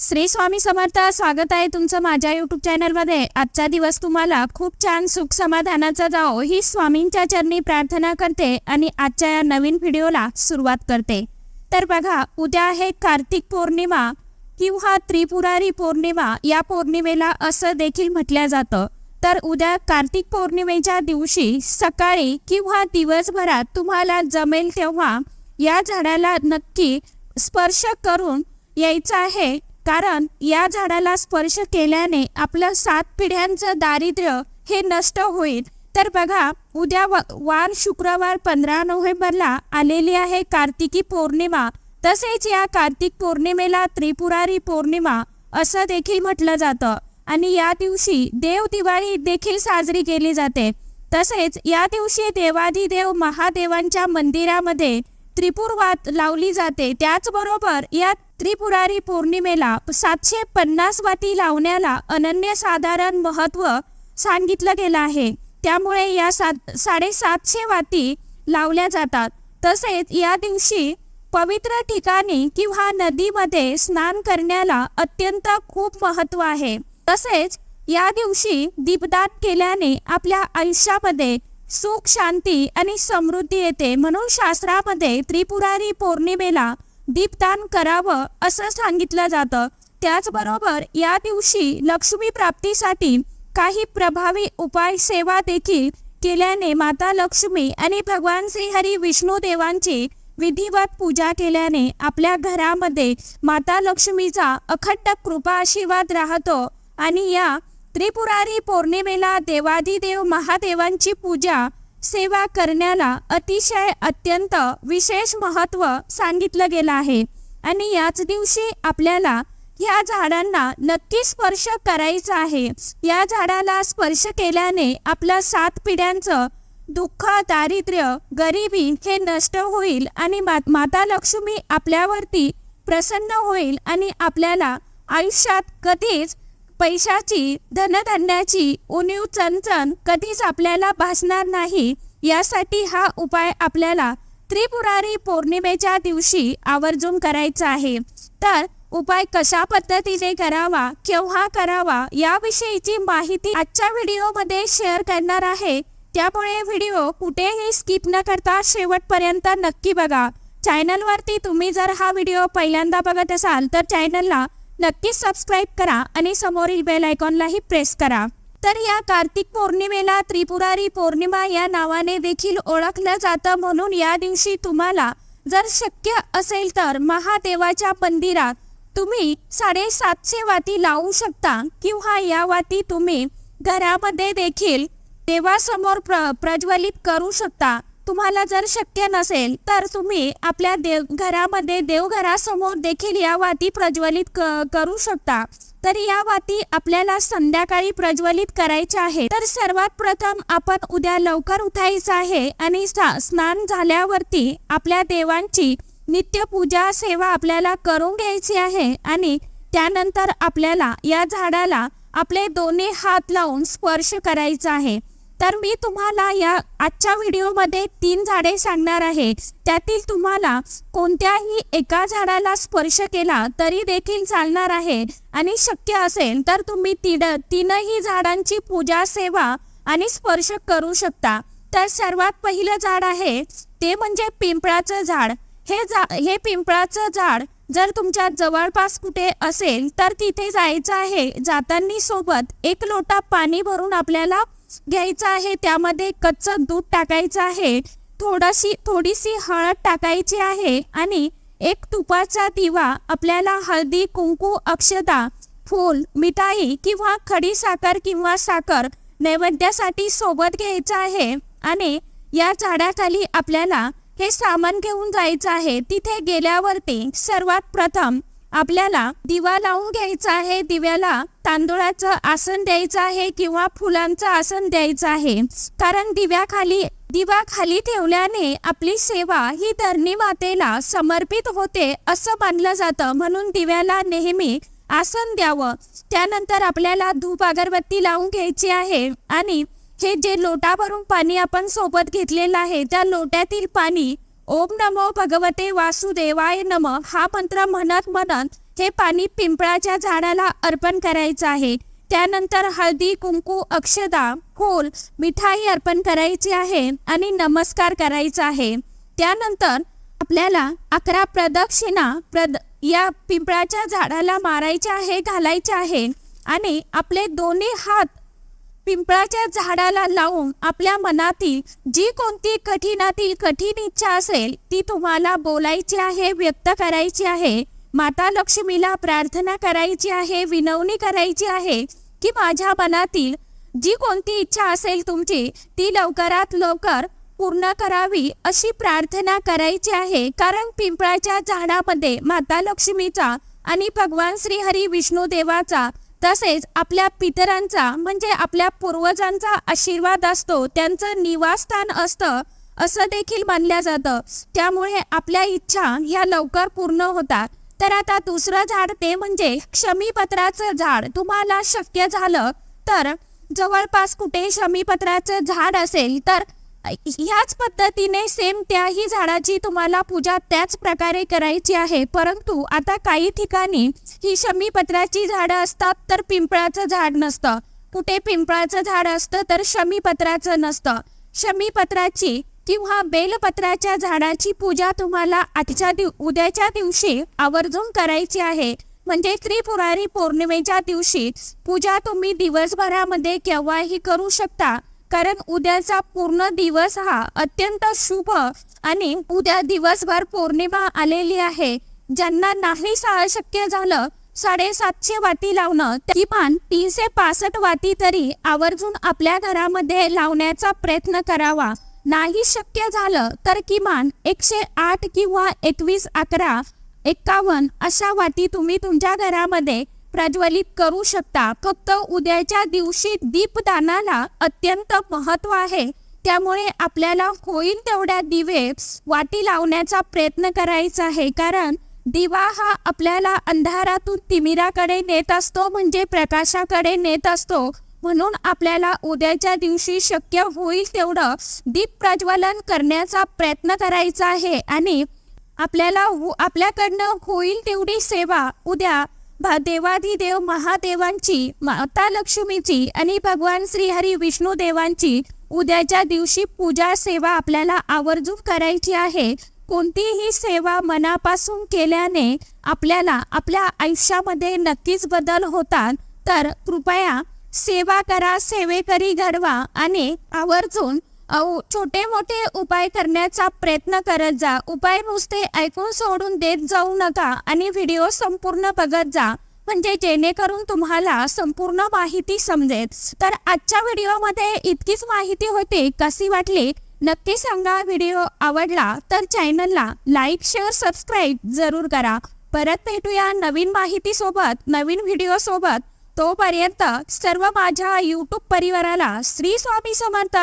श्री स्वामी समर्थ स्वागत आहे तुमचं माझ्या युट्यूब चॅनलमध्ये आजचा दिवस तुम्हाला खूप छान सुख समाधानाचा जाओ ही स्वामींच्या चरणी प्रार्थना करते आणि आजच्या या नवीन व्हिडिओला सुरुवात करते. तर बघा उद्या आहे कार्तिक पौर्णिमा. किंवा त्रिपुरारी पौर्णिमा या पौर्णिमेला असं देखील म्हटलं जातं. तर उद्या कार्तिक पौर्णिमेच्या दिवशी सकाळी किंवा दिवसभरात तुम्हाला जमेल तेव्हा या झाडाला नक्की स्पर्श करून यायचं आहे. कारण या झाडाला स्पर्श केल्याने आपलं सात पिढ्यांचं दारिद्र्य हे नष्ट होईल. तर बघा उद्या व- वार शुक्रवार पंधरा नोव्हेंबरला आलेली आहे कार्तिकी पौर्णिमा. तसेच या कार्तिक पौर्णिमेला त्रिपुरारी पौर्णिमा असं देखील म्हटलं जातं. आणि या दिवशी देव दिवाळी देखील साजरी केली जाते. तसेच या दिवशी देवाधिदेव महादेवांच्या मंदिरामध्ये त्रिपुरवात लावली जाते. त्याचबरोबर या त्रिपुरारी पौर्णिमेला सातशे पन्नास वाती लावण्याला अनन्यसाधारण महत्त्व सांगितलं गेलं आहे. त्यामुळे या सात साडेसातशे वाती लावल्या जातात. तसेच या दिवशी पवित्र ठिकाणी किंवा नदीमध्ये स्नान करण्याला अत्यंत खूप महत्त्व आहे. तसेच या दिवशी दीपदान केल्याने आपल्या आयुष्यामध्ये सुख शांती आणि समृद्धी येते. म्हणून शास्त्रामध्ये त्रिपुरारी पौर्णिमेला दीपदान करावं असं सांगितलं जातं. त्याचबरोबर या दिवशी लक्ष्मी प्राप्तीसाठी काही प्रभावी उपाय सेवा देखील केल्याने माता लक्ष्मी आणि भगवान श्रीहरी विष्णू देवांची विधिवत पूजा केल्याने आपल्या घरामध्ये माता लक्ष्मीचा अखंड कृपा आशीर्वाद राहतो आणि या त्रिपुरारी पौर्णिमेला देवाधिदेव महादेवांची पूजा सेवा करण्याला अतिशय अत्यंत विशेष महत्त्व सांगितलं गेलं आहे. आणि याच दिवशी आपल्याला या झाडांना नक्की स्पर्श करायचा आहे. या झाडाला स्पर्श केल्याने आपलं सात पिढ्यांचं दुःख दारिद्र्य गरिबी हे नष्ट होईल आणि माता लक्ष्मी आपल्यावरती प्रसन्न होईल आणि आपल्याला आयुष्यात कधीच पैशाची धनधान्याची उणीव चणचण कधीच आपल्याला भासणार नाही. यासाठी हा उपाय आपल्याला त्रिपुरारी पौर्णिमेच्या दिवशी आवर्जून करायचा आहे. तर उपाय कशा पद्धतीने करावा केव्हा करावा याविषयीची माहिती आजच्या व्हिडिओमध्ये शेअर करणार आहे. त्यामुळे व्हिडिओ कुठेही स्किप न करता शेवटपर्यंत नक्की बघा. चॅनलवरती तुम्ही जर हा व्हिडिओ पहिल्यांदा बघत असाल तर चॅनलला नक्कीच सबस्क्राईब करा आणि समोरील बेल आयकॉनलाही प्रेस करा. तर या कार्तिक पौर्णिमेला त्रिपुरारी पौर्णिमा या नावाने देखील ओळखलं जातं म्हणून या दिवशी तुम्हाला जर शक्य असेल तर महादेवाच्या मंदिरात तुम्ही साडेसातशे वाती लावू शकता किंवा या वाती तुम्ही घरामध्ये देखील देवासमोर प्र प्रज्वलित करू शकता. तुम्हाला जर शक्य नसेल तर तुम्ही आपल्या देव घरामध्ये देवघरासमोर देखील या वाती प्रज्वलित क करू शकता. तर या वाती आपल्याला संध्याकाळी प्रज्वलित करायच्या आहे. तर सर्वात प्रथम आपण उद्या लवकर उठायचं आहे आणि स्नान झाल्यावरती आपल्या देवांची नित्य पूजा सेवा आपल्याला करून घ्यायची आहे आणि त्यानंतर आपल्याला या झाडाला आपले दोन्ही हात लावून स्पर्श करायचा आहे. तर मी तुम्हाला या आजच्या व्हिडिओमध्ये तीन झाडे सांगणार आहे. त्यातील तुम्हाला कोणत्याही एका झाडाला स्पर्श केला तरी देखील चालणार आहे. आणि शक्य असेल तर तुम्ही तीन तीनही झाडांची पूजा सेवा आणि स्पर्श करू शकता. तर सर्वात पहिलं झाड आहे ते म्हणजे पिंपळाचं झाड. हे जा हे पिंपळाचं झाड जर तुमच्या जवळपास कुठे असेल तर तिथे जायचं आहे. जाताना सोबत एक लोटा पाणी भरून आपल्याला घ्यायचं आहे त्यामध्ये कच्चं दूध टाकायचं आहे थोडीशी थोडीशी हळद टाकायची आहे आणि एक तुपाचा दिवा आपल्याला हळदी कुंकू अक्षता फूल मिठाई किंवा खडी साखर किंवा साखर नैवेद्यासाठी सोबत घ्यायचं आहे आणि या झाडाखाली आपल्याला हे सामान घेऊन जायचं आहे. तिथे गेल्यावरती सर्वात प्रथम आपल्याला दिवा लावून घ्यायचा आहे दिव्याला तांदूळाचं आसन द्यायचं आहे किंवा फुलांचं आसन द्यायचं आहे. कारण दिव्याखाली दिवा खाली ठेवल्याने आपली सेवा ही धरणी मातेला समर्पित होते असं मानलं जातं. म्हणून दिव्याला नेहमी आसन द्यावं. त्यानंतर आपल्याला धूप अगरबत्ती लावून घ्यायची आहे आणि हे जे लोटा भरून पाणी आपण सोबत घेतलेलं आहे त्या लोट्यातील पाणी ओम नमो भगवते वासुदेवाय नम. हा मंत्र म्हणत म्हणत हे पाणी पिंपळाच्या झाडाला अर्पण करायचं आहे. त्यानंतर हळदी कुंकू अक्षदा फूल मिठाई अर्पण करायची आहे आणि नमस्कार करायचा आहे. त्यानंतर आपल्याला अकरा प्रदक्षिणा प्रद या पिंपळाच्या झाडाला मारायच्या आहे घालायचे आहे आणि आपले दोन्ही हात पिंपळाच्या झाडाला लावून आपल्या मनातील जी कोणती कठीणातील कठीण इच्छा असेल ती तुम्हाला बोलायची आहे व्यक्त करायची आहे. माता लक्ष्मीला प्रार्थना करायची आहे विनवणी करायची आहे की माझ्या मनातील जी कोणती इच्छा असेल तुमची ती लवकरात लवकर पूर्ण करावी अशी प्रार्थना करायची आहे. कारण पिंपळाच्या झाडामध्ये माता लक्ष्मीचा आणि भगवान श्री हरी विष्णू देवाचा तसेच आपल्या पितरांचा म्हणजे आपल्या पूर्वजांचा आशीर्वाद असतो त्यांचं निवासस्थान असतं असं देखील मानलं जातं. त्यामुळे आपल्या इच्छा ह्या लवकर पूर्ण होतात. तर आता दुसरं झाड ते म्हणजे क्षमीपत्राचं झाड. तुम्हाला शक्य झालं तर जवळपास कुठे शमीपत्राचं झाड असेल तर ह्याच पद्धतीने सेम त्याही झाडाची तुम्हाला पूजा त्याच प्रकारे करायची आहे. परंतु आता काही ठिकाणी ही शमीपत्राची झाडं असतात तर पिंपळाचं झाड नसतं. कुठे पिंपळाचं झाड असतं तर शमीपत्राचं नसतं. शमीपत्राची किंवा बेलपत्राच्या झाडाची पूजा तुम्हाला आजच्या दिव उद्याच्या दिवशी आवर्जून करायची आहे. म्हणजे त्रिपुरारी पौर्णिमेच्या दिवशी पूजा तुम्ही दिवसभरामध्ये केव्हाही करू शकता. कारण उद्याचा पूर्ण दिवस हा अत्यंत शुभ आणि उद्या दिवसभर पौर्णिमा आलेली आहे. ज्यांना नाही सा- शक्य झालं साडेसातशे वाती लावणं किमान तीनशे पासष्ट वाती तरी आवर्जून आपल्या घरामध्ये लावण्याचा प्रयत्न करावा. नाही शक्य झालं तर किमान एकशे आठ किंवा एकवीस अकरा एकावन्न अशा वाती तुम्ही तुमच्या घरामध्ये प्रज्वलित करू शकता. फक्त उद्याच्या दिवशी दीपदानाला अत्यंत महत्त्व आहे. त्यामुळे आपल्याला होईल तेवढ्या दिवे वाटी लावण्याचा प्रयत्न करायचा आहे. कारण दिवा हा आपल्याला अंधारातून तिमिराकडे नेत असतो म्हणजे प्रकाशाकडे नेत असतो. म्हणून आपल्याला उद्याच्या दिवशी शक्य होईल तेवढं दीप प्रज्वलन करण्याचा प्रयत्न करायचा आहे. आणि आपल्याला हो, आपल्याकडनं होईल तेवढी सेवा उद्या देवाधिदेव महादेवांची माता लक्ष्मीची आणि भगवान श्रीहरी विष्णू देवांची उद्याच्या दिवशी पूजा सेवा आपल्याला आवर्जून करायची आहे. कोणतीही सेवा मनापासून केल्याने आपल्याला आपल्या आयुष्यामध्ये नक्कीच बदल होतात. तर कृपया सेवा करा सेवेकरी घडवा आणि आवर्जून छोटे मोठे उपाय करण्याचा प्रयत्न करत जा. उपाय नुसते ऐकून सोडून देत जाऊ नका आणि व्हिडिओ संपूर्ण बघत जा. म्हणजे जेणेकरून तुम्हाला संपूर्ण माहिती समजेल. तर आजच्या व्हिडिओमध्ये इतकीच माहिती होती. कशी वाटली? नक्की सांगा. व्हिडिओ आवडला तर चॅनलला लाईक शेअर सबस्क्राईब जरूर करा. परत भेटूया नवीन माहिती सोबत नवीन व्हिडिओ सोबत तोपर्यंत सर्व माझ्या यूट्यूब परिवाराला श्री स्वामी समर्थ.